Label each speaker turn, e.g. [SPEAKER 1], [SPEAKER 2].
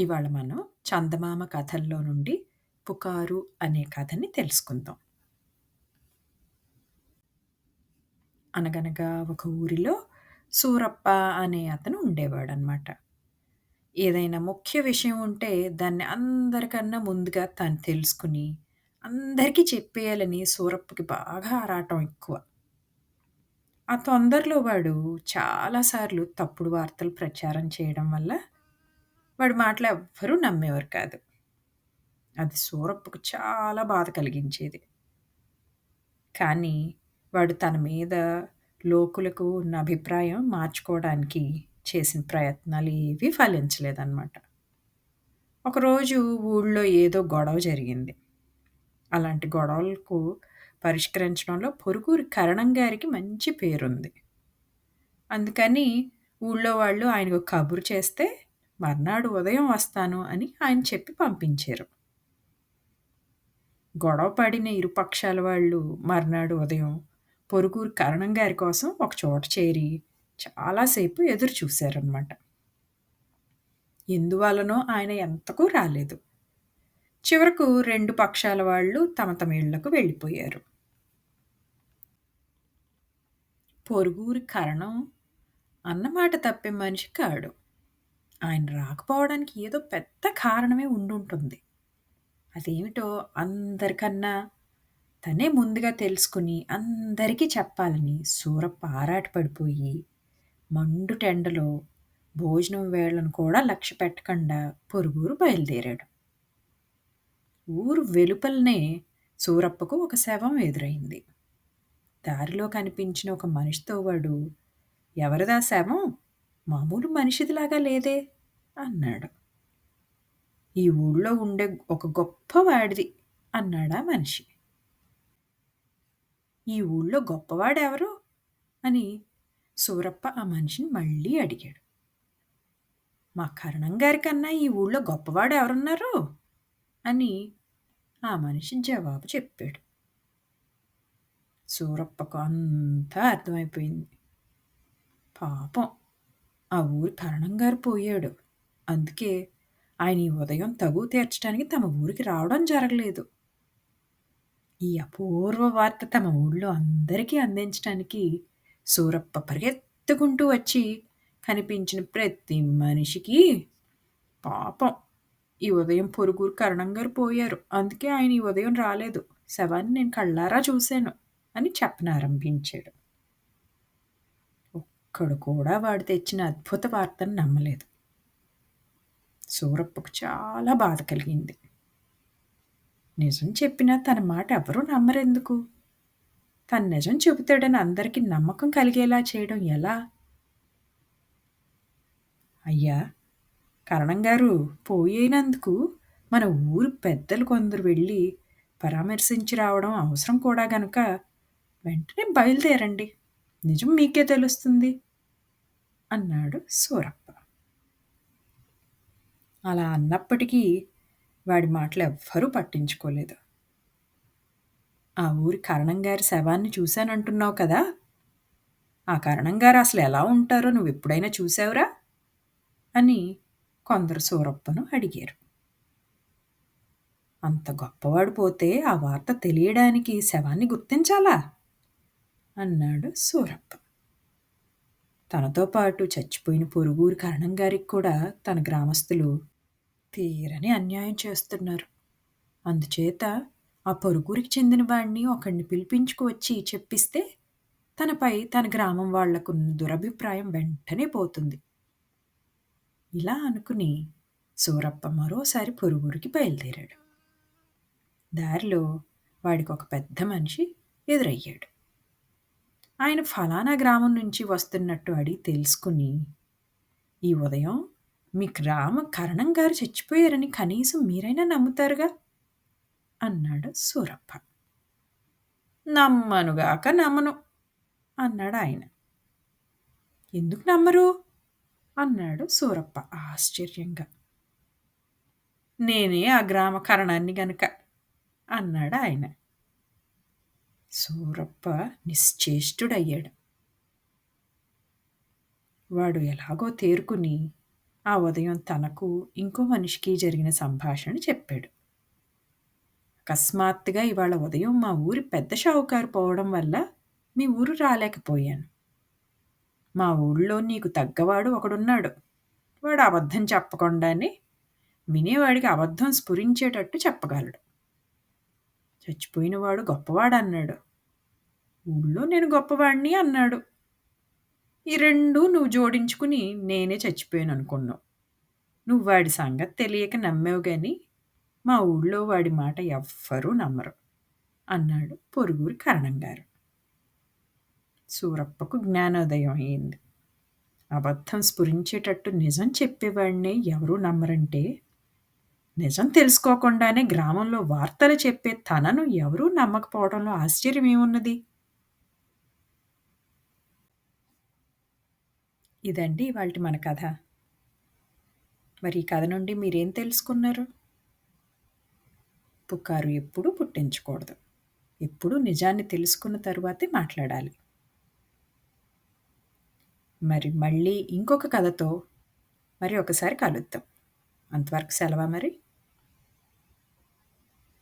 [SPEAKER 1] ఇవాళ మనం చందమామ కథల్లో నుండి 'పుకారు' అనే కథని తెలుసుకుందాం. అనగనగా ఒక ఊరిలో సూరప్ప అనే అతను ఉండేవాడనమాట. ఏదైనా ముఖ్య విషయం ఉంటే దాన్ని అందరికన్నా ముందుగా తను తెలుసుకుని, అందరికీ చెప్పేయాలని సూరప్పకి బాగా ఆరాటం ఎక్కువ. ఆ తొందరలో వాడు చాలాసార్లు తప్పుడు వార్తలు ప్రచారం చేయడం వల్ల వాడి మాటలు ఎవ్వరూ నమ్మేవారు కాదు. అది సూరప్పకు చాలా బాధ కలిగించేది. కానీ వాడు తన మీద లోకులకు ఉన్న అభిప్రాయం మార్చుకోవడానికి చేసిన ప్రయత్నాలు ఏవీ ఫలించలేదన్నమాట. ఒకరోజు ఊళ్ళో ఏదో గొడవ జరిగింది. అలాంటి గొడవలకు పరిష్కరించడంలో పొరుగురి కరణం గారికి మంచి పేరుంది. అందుకని ఊళ్ళో వాళ్ళు ఆయనకు కబురు చేస్తే మర్నాడు ఉదయం వస్తాను అని ఆయన చెప్పి పంపించారు. గొడవ పడిన ఇరుపక్షాల వాళ్ళు మర్నాడు ఉదయం పొరుగురు కరణం గారి కోసం ఒక చోట చేరి చాలాసేపు ఎదురు చూశారనమాట. ఎందువలనో ఆయన ఎంతకు రాలేదు. చివరకు రెండు పక్షాల వాళ్ళు తమ తమ ఇళ్ళకు వెళ్ళిపోయారు. పొరుగురి కరణం అన్నమాట తప్పే మనిషి కాడు. ఆయన రాకపోవడానికి ఏదో పెద్ద కారణమే ఉండుంటుంది. అదేమిటో అందరికన్నా తనే ముందుగా తెలుసుకుని అందరికీ చెప్పాలని సూరప్ప ఆరాటపడిపోయి మండు టెండలో భోజనం వేళను కూడా లక్ష్య పెట్టకుండా పొరుగురు బయలుదేరాడు. ఊరు వెలుపలనే సూరప్పకు ఒక శవం ఎదురైంది. దారిలో కనిపించిన ఒక మనిషితో వాడు ఎవరిదా శవం మామూలు మనిషిదిలాగా లేదే అన్నాడు. ఈ ఊళ్ళో ఉండే ఒక గొప్పవాడిది అన్నాడా మనిషి. ఈ ఊళ్ళో గొప్పవాడెవరు అని సూరప్ప ఆ మనిషిని మళ్ళీ అడిగాడు. మా కరణం గారి కన్నా ఈ ఊళ్ళో గొప్పవాడు ఎవరున్నారు అని ఆ మనిషి జవాబు చెప్పాడు. సూరప్పకు అంతా అర్థమైపోయింది. పాపం ఆ ఊరి కరణం గారు పోయాడు. అందుకే ఆయన ఈ ఉదయం తగు తీర్చడానికి తమ ఊరికి రావడం జరగలేదు. ఈ అపూర్వ వార్త తమ ఊళ్ళో అందరికీ అందించడానికి సూరప్ప పరిగెత్తుకుంటూ వచ్చి కనిపించిన ప్రతి మనిషికి పాపం ఈ ఉదయం పొరుగురు కరణం గారు పోయారు. అందుకే ఆయన ఈ ఉదయం రాలేదు. శవాన్ని నేను కళ్ళారా చూశాను అని చెప్పనారంభించాడు. ఒక్కడు కూడా వాడు తెచ్చిన అద్భుత వార్తను నమ్మలేదు. సూరప్పకు చాలా బాధ కలిగింది. నిజం చెప్పినా తన మాట ఎవరూ నమ్మరెందుకు? తను నిజం చెబుతాడని అందరికీ నమ్మకం కలిగేలా చేయడం ఎలా? అయ్యా కరణం గారు పోయినందుకు మన ఊరు పెద్దలు కొందరు వెళ్ళి పరామర్శించి రావడం అవసరం కూడా గనుక వెంటనే బయలుదేరండి. నిజం మీకే తెలుస్తుంది అన్నాడు సూరప్ప. అలా అన్నప్పటికీ వాడి మాటలు ఎవ్వరూ పట్టించుకోలేదు. ఆ ఊరి కరణం గారి శవాన్ని చూశానంటున్నావు కదా! ఆ కరణం గారు అసలు ఎలా ఉంటారో నువ్వు ఎప్పుడైనా చూశావురా? అని కొందరు సూరప్పను అడిగారు. అంత గొప్పవాడు పోతే ఆ వార్త తెలియడానికి శవాన్ని గుర్తించాలా? అన్నాడు సూరప్ప. తనతో పాటు చచ్చిపోయిన పొరుగురు కరణం గారికి కూడా తన గ్రామస్తులు తీరని అన్యాయం చేస్తున్నారు. అందుచేత ఆ పొరుగురికి చెందిన వాడిని ఒకడిని పిలిపించుకు వచ్చి చెప్పిస్తే తనపై తన గ్రామం వాళ్ళకున్న దురభిప్రాయం వెంటనే పోతుంది. ఇలా అనుకుని సూరప్ప మరోసారి పొరుగురికి బయలుదేరాడు. దారిలో వాడికి ఒక పెద్ద మనిషి ఎదురయ్యాడు. ఆయన ఫలానా గ్రామం నుంచి వస్తున్నట్టు అడిగి తెలుసుకుని ఈ ఉదయం మీ గ్రామ కరణం గారు చచ్చిపోయారని కనీసం మీరైనా నమ్ముతారుగా అన్నాడు సూరప్ప. నమ్మనుగాక నమ్మను అన్నాడు ఆయన. ఎందుకు నమ్మరు అన్నాడు సూరప్ప ఆశ్చర్యంగా. నేనే ఆ గ్రామ కరణాన్ని గనుక అన్నాడు ఆయన. సూరప్ప నిశ్చేష్టుడయ్యాడు. వాడు ఎలాగో తేరుకుని ఆ ఉదయం తనకు, ఇంకో మనిషికి జరిగిన సంభాషణ చెప్పాడు. అకస్మాత్తుగా ఇవాళ ఉదయం మా ఊరి పెద్ద షావుకారు పోవడం వల్ల మీ ఊరు రాలేకపోయాను. మా ఊళ్ళో నీకు తగ్గవాడు ఒకడున్నాడు. వాడు అబద్ధం చెప్పకుండానే వినేవాడికి అబద్ధం స్ఫురించేటట్టు చెప్పగలడు. చచ్చిపోయినవాడు గొప్పవాడన్నాడు. ఊళ్ళో నేను గొప్పవాడిని అన్నాడు. ఈ రెండూ నువ్వు జోడించుకుని నేనే చచ్చిపోయాను అనుకున్నావు నువ్వు వాడి సంగతి తెలియక నమ్మావు కానీ మా ఊళ్ళో వాడి మాట ఎవ్వరూ నమ్మరు అన్నాడు పొరుగురి కరణంగారు. సూరప్పకు జ్ఞానోదయం అయింది. అబద్ధం స్ఫురించేటట్టు నిజం చెప్పేవాడినే ఎవరూ నమ్మరంటే నిజం తెలుసుకోకుండానే గ్రామంలో వార్తలు చెప్పే తనను ఎవరూ నమ్మకపోవడంలో ఆశ్చర్యమేమున్నది? ఇదండి ఇవాల్టి మన కథ. మరి ఈ కథ నుండి మీరేం తెలుసుకున్నారు? పుకారు ఎప్పుడూ పుట్టించకూడదు. ఎప్పుడూ నిజాన్ని తెలుసుకున్న తరువాతే మాట్లాడాలి. మరి మళ్ళీ ఇంకొక కథతో మరి ఒకసారి కలుద్దాం. అంతవరకు సెలవా మరి?